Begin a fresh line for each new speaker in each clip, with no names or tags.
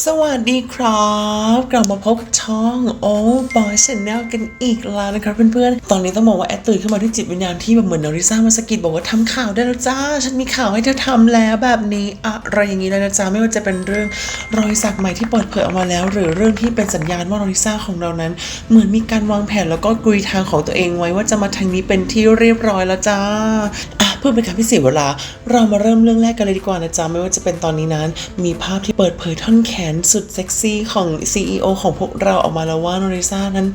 สวัสดีครับกลับมาพบกับช่องโอ้บอยชแนลกันอีกแล้วนะครับเพื่อนๆ ตอนนี้ต้องบอกว่าแอดตื่นขึ้นมาด้วยจิตวิญญาณที่แบบเหมือนนาริซ่ามาสะกิดบอกว่าทำข่าวได้แล้วจ้า ฉันมีข่าวให้เธอทำแล้วแบบนี้อะไรอย่างนี้เลยนะจ๊ะไม่ว่าจะเป็นเรื่องรอยสักใหม่ที่เปิดเผยออกมาแล้ว หรือเรื่องที่เป็นสัญญาณว่านาริซ่าของเรานั้น เหมือนมีการวางแผนแล้วก็กรุยทางของตัวเองไว้ว่าจะมาทางนี้เป็นที่เรียบร้อยแล้วจ้าอะ เพื่อเป็นการพิเศษเวลา เรามาเริ่มเรื่องแรกกันเลยดีกว่านะจ๊ะ ไม่ว่าจะเป็นตอนนี้นั้น มีภาพที่เปิดเผยท่อนแขนสุดเซ็กซี่ของ CEO ของพวกเราออกมาแล้วว่าโนริซ่านั้น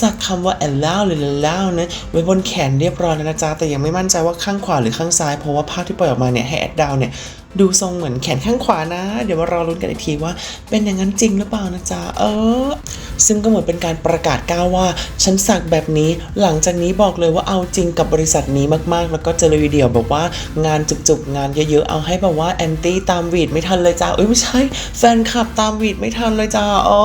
สักคำว่า allow หรือ allow นะไว้บนแขนเรียบร้อยแล้วนะจ๊ะ แต่ยังไม่มั่นใจว่าข้างขวาหรือข้างซ้าย เพราะว่าภาพที่ปล่อยออกมาเนี่ยให้แอดดาวเนี่ยดูทรงเหมือนแขนข้างขวานะ เดี๋ยวมารอลุ้นกันอีกทีว่า เป็นอย่างนั้นจริงหรือเปล่านะจ๊ะ เออซึ่งก็เหมือนเป็นการประกาศก้าวว่า ฉันสักแบบนี้หลังจากนี้บอกเลยว่าเอาจริงกับบริษัทนี้มากๆ แล้วก็เจอวิดีโอแบบว่างานจุกๆ งานเยอะๆ เอาให้แบบว่าแอนตี้ตามวีดไม่ทันเลยจ้าเอ้ยไม่ใช่แฟนคลับตามวีดไม่ทันเลยจ้าอ๋อ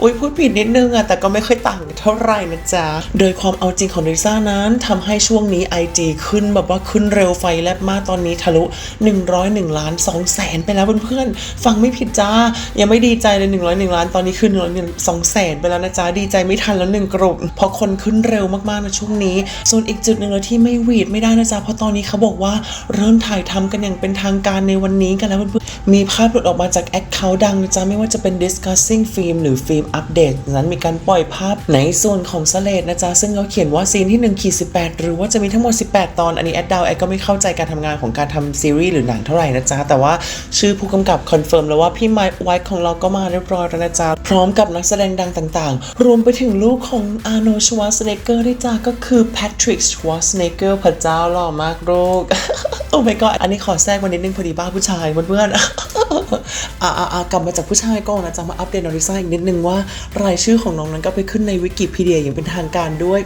อุ้ยพูดผิดนิดนึงอะแต่ก็ไม่ค่อยต่างเท่าไหร่นะจ๊ะ โดยความเอาจริงของลิซ่านั้นทำให้ช่วงนี้ IG ขึ้นแบบว่าขึ้นเร็วไฟแลบมากตอนนี้ทะลุ 101 ล้าน2แสนไปแล้วเพื่อนๆ ฟังไม่ผิดจ้า ยังไม่ดีใจเลย 101 ล้านตอนนี้ขึ้น102แสนไปแล้วนะจ๊ะ ดีใจไม่ทันแล้วหนึ่งกลุ่มเพราะคนขึ้นเร็วมากๆในช่วงนี้ ส่วนอีกจุดหนึ่งเลยที่ไม่หวีดไม่ได้นะจ๊ะ เพราะตอนนี้เขาบอกว่าเริ่มถ่ายทำกันอย่างเป็นทางการในวันนี้กันแล้วเพื่อนๆมีภาพหลุดออกมาจากแอคเคาท์ดังนะจ๊ะ ไม่ว่าจะเป็น discussing film หรือ film update นั้นมีการปล่อยภาพในส่วนของสเลดนะจ๊ะ ซึ่งเขาเขียนว่าซีนที่1ขีด18หรือว่าจะมีทั้งหมด 18 ตอน อันนี้แอดดาวแอดก็ไม่เข้าใจการทำงานของการทำซีรีส์หรือหนังเท่าไหร่นะจ๊ะแต่ว่าชื่อผู้กำกับคอนเฟิร์มแล้วว่าพี่ไมค์ไวท์ของเราก็มาเรียบร้อยแล้วนะจ๊ะพร้อมกับนักแสดงดังต่างๆ รวมไปถึงลูกของอาร์โนชวาสเนเกอร์ด้วยจ้าก็คือแพทริกชวาสเนเกอร์พระเจ้าหล่อมากลูกโอ้ my god อันนี้ขอแทรกวันิดนึงพอดีบ้าผู้ชายเพื่อนๆ อ่าอากลับมาจากผู้ชายก่อนนะจะมาอัปเดตนอริซ่าอีกนิดนึงว่า รายชื่อของน้องนั้นก็ไปขึ้นในวิกิพีเดียอย่างเป็นทางการด้วย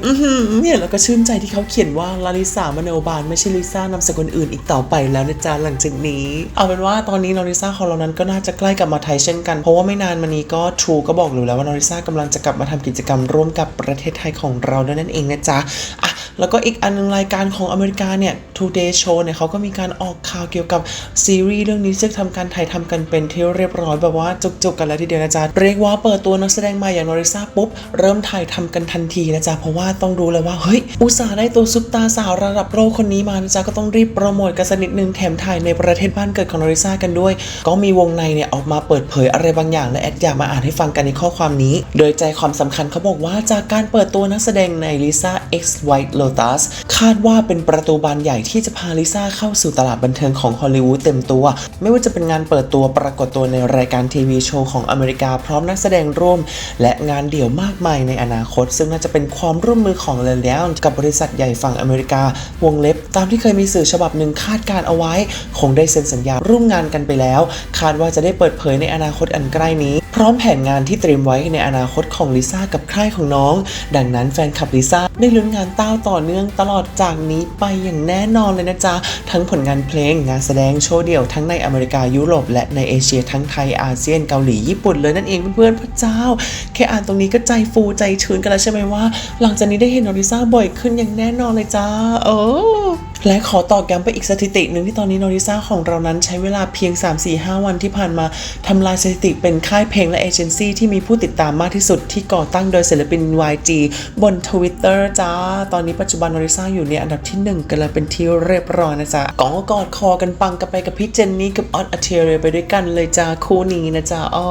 เนี่ยแล้วก็ชื่นใจที่เขาเขียนว่าลาลิสามโนบาลไม่ใช่ลิซ่านามสกุลอื่นอีกต่อไปแล้วนะจ๊ะหลังจากนี้ เอาเป็นว่าตอนนี้นอริซ่าของเรานั้นก็น่าจะใกล้กลับมาไทยเช่นกัน เพราะว่าไม่นานมานี้ก็ทรูก็บอกอยู่แล้วว่านอริซ่ากำลังจะกลับมาทำกิจกรรมร่วมกับประเทศไทยของเราด้วยนั่นเองนะจ๊ะอะแล้วก็อีกอันนึงรายการของอเมริกาเนี่ย Today Show เนี่ยเขาก็มีการออกข่าวเกี่ยวกับซีรีส์เรื่องนี้ซึ่งทำการถ่ายทำกันเป็นที่เรียบร้อยแบบว่าจุกๆกันแล้วทีเดียวนะจ๊ะเรียกว่าเปิดตัวนักแสดงใหม่อย่างนอริซ่าปุ๊บเริ่มถ่ายทำกันทันทีนะจ๊ะเพราะว่าต้องรู้เลยว่าเฮ้ยอุตส่าห์ได้ตัวซุปตาสาวระดับโลกคนนี้มานะจ๊ะก็ต้องรีบโปรโมทกันสักนิดนึงแถมถ่ายในประเทศบ้านเกิดของนอริซ่ากันด้วย ก็มีวงในเนี่ยออกมาเปิดเผยอะไรบางอย่างและแอดอยากมาอ่านให้ฟังกันในข้อความนี้ โดยใจความสำคัญเขาบอกว่าจากการเปิดตัวนักแสดงใน Lisa X White Lotus คาดว่าเป็นประตูบานใหญ่ที่จะพาลิซ่าเข้าสู่ตลาดบันเทิงของฮอลลีวูดเต็มตัว ไม่ว่าจะเป็นงานเปิดตัวปรากฏตัวในรายการทีวีโชว์ของอเมริกาพร้อมนักแสดงร่วม และงานเดี่ยวมากมายในอนาคต ซึ่งน่าจะเป็นความร่วมมือของเลแล้วกับบริษัทใหญ่ฝั่งอเมริกาวงเล็บ ตามที่เคยมีสื่อฉบับหนึ่งคาดการเอาไว้ คงได้เซ็นสัญญาร่วมงานกันไปแล้ว คาดว่าจะได้เปิดเผยในอนาคตอันใกล้นี้ พร้อมแผนงานที่เตรียมไว้ในอนาคตของลิซ่ากับค่ายของน้อง ดังนั้นแฟนคลับลิซ่าได้ลุ้นงานเต้าต่อเนื่องตลอดจากนี้ไปอย่างแน่นอนเลยนะจ๊ะ ทั้งผลงานเพลงงานแสดงโชว์เดี่ยวทั้งในอเมริกายุโรปและในเอเชียทั้งไทยอาเซียนเกาหลีญี่ปุ่นเลยนั่นเองเพื่อนๆพระเจ้า แค่อ่านตรงนี้ก็ใจฟูใจชื้นกันแล้วใช่ไหมว่า หลังจากนี้ได้เห็นนอริซ่าบ่อยขึ้นอย่างแน่นอนเลยจ้าเออ และขอตอกย้ำไปอีกสถิติหนึ่งที่ตอนนี้นอริซ่าของเรานั้นใช้เวลาเพียง 3-4-5 วันที่ผ่านมาทำลายสถิติเป็นค่ายเพลงและเอเจนซี่ที่มีผู้ติดตามมากที่สุดที่ก่อตั้งโดยศิลปิน YG บน Twitter จ้า ตอนนี้ปัจจุบันนอริซ่าอยู่ในอันดับที่ 1 กันแล้วเป็นที่เรียบร้อยนะจ๊ะกองกอดคอกันปังกันไปกับพี่เจนนี่กับออสอเทเรียไปด้วยกันเลยจ้าคู่นี้นะจ๊ะอ๋อ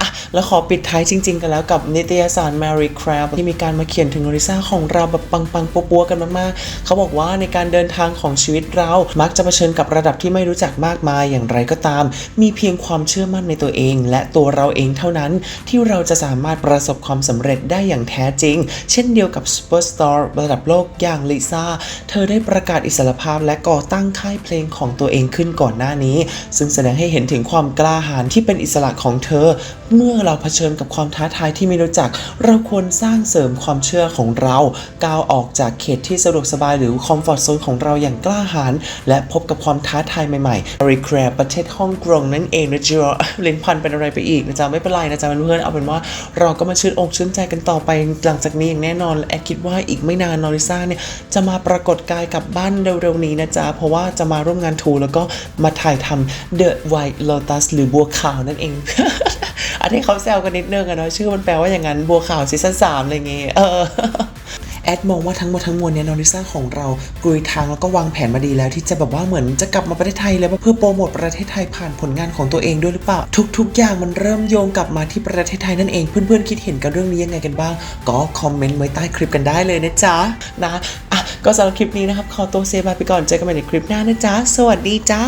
อะ แล้วขอปิดท้ายจริง ๆ กันแล้วกับนิตยสาร Mary Crab ที่มีการมาเขียนถึงนอริซ่าของเราแบบปังๆปัวๆกันมากๆ เขาบอกว่าในการเดินทางของชีวิตเรา มักจะเผชิญกับระดับที่ไม่รู้จักมากมายอย่างไรก็ตาม มีเพียงความเชื่อมั่นในตัวเอง และตัวเราเองเท่านั้นที่เราจะสามารถประสบความสำเร็จได้อย่างแท้จริง เช่นเดียวกับซูเปอร์สตาร์ระดับโลกอย่างลิซ่า เธอได้ประกาศอิสรภาพและก่อตั้งค่ายเพลงของตัวเองขึ้นก่อนหน้านี้ ซึ่งแสดงให้เห็นถึงความกล้าหาญที่เป็นอิสระของเธอ เมื่อเราเผชิญกับความท้าทายที่ไม่รู้จัก เราควรสร้างเสริมความเชื่อของเราก้าวออกจากเขตที่สะดวกสบายหรือคอมฟอร์ทโซนของเราอย่างกล้าหาญและพบกับความท้าทายใหม่ๆรีแคร์ประเทศฮ่องกงนั่นเองนะจ๊ะเลนพันเป็นอะไรไปอีกนะจ๊ะไม่เป็นไรนะจ๊ะเพื่อนเอาเป็นว่าเราก็มาชื่นอกชื่นใจกันต่อไปหลังจากนี้อย่างแน่นอนและแอคิดว่าอีกไม่นานนอริซ่าเนี่ยจะมาปรากฏกายกลับบ้านเร็วๆนี้นะจ๊ะเพราะว่าจะมาร่วมงานทูแล้วก็มาถ่ายทำ The White Lotus หรือบัวขาวนั่นเอง อันนี้เขาแซวกันนิดนึงอะเนาะชื่อมันแปลว่าอย่างนั้นบัวขาวซีซั่นสามอะไรเงี้ยเออแอดมองว่าทั้งหมดทั้งมวลเนี่ยนอริซ่าของเรากลุยทางแล้วก็วางแผนมาดีแล้วที่จะแบบว่าเหมือนจะกลับมาประเทศไทยแล้วเพื่อโปรโมทประเทศไทยผ่านผลงานของตัวเองด้วยหรือเปล่า ทุก ๆ อย่างมันเริ่มโยงกลับมาที่ประเทศไทยนั่นเองเพื่อนๆคิดเห็นกับเรื่องนี้ยังไงกันบ้าง ก็คอมเมนต์ไว้ใต้คลิปกันได้เลยนะจ๊ะนะอะก็สำหรับคลิปนี้นะครับขอตัวเซบายไปก่อนเจอกันใหม่ในคลิปหน้านะจ๊ะสวัสดีจ้า